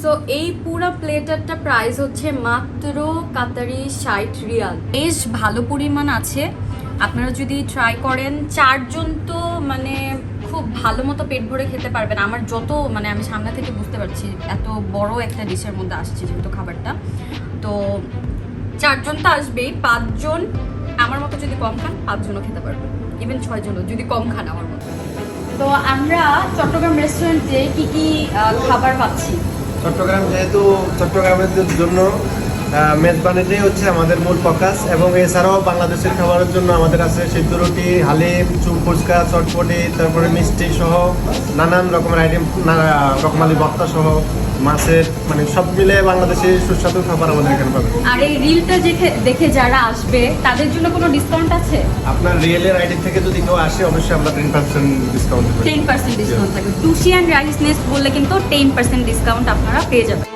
So এই পুরো প্লেটারটা price হচ্ছে মাত্র কাতারি ষাট রিয়াল। বেশ ভালো পরিমাণ আছে। আপনারা যদি ট্রাই করেন, চারজন তো মানে খুব ভালো মতো পেট ভরে খেতে পারবেন। আমার যত মানে আমি সামনে থেকে বুঝতে পারছি, এত বড় একটা ডিশের মধ্যে আসছে যেহেতু খাবারটা। তো চারজন তো আসবেই, পাঁচজন আমার মতো যদি কম খান, পাঁচজনও খেতে পারবেন। ইভেন ছয়জনও, যদি কম খান আমার মতো। তো আমরা চট্টগ্রাম রেস্টুরেন্টে কি কি খাবার পাচ্ছি? চট্টগ্রাম যেহেতু চট্টগ্রামের জন্য মেজবানিটাই হচ্ছে আমাদের মূল ফোকাস এবং এছাড়াও বাংলাদেশের খাবারের জন্য আমাদের আছে সিদ্ধ রুটি হালিম চুপ ফুচকা চটপটি তারপরে মিষ্টি সহ নানান রকমের আইটেম রকমালি ভর্তা সহ মাছের মানে সব মিলে বাংলাদেশি সুস্বাদু খাবার আমাদের এখানে পাবে আর এই রিলটা দেখে দেখে যারা আসবে তাদের জন্য কোনো ডিসকাউন্ট আছে? আপনার রিয়েলের আইডি থেকে যদি কেউ আসে অবশ্যই আমরা ten percent discount ten percent discount থাকবে টুসি অ্যান্ড রাইস নেস্ট বললে কিন্তু টেন পার্সেন্ট ডিসকাউন্ট আপনারা পেয়ে যাবেন।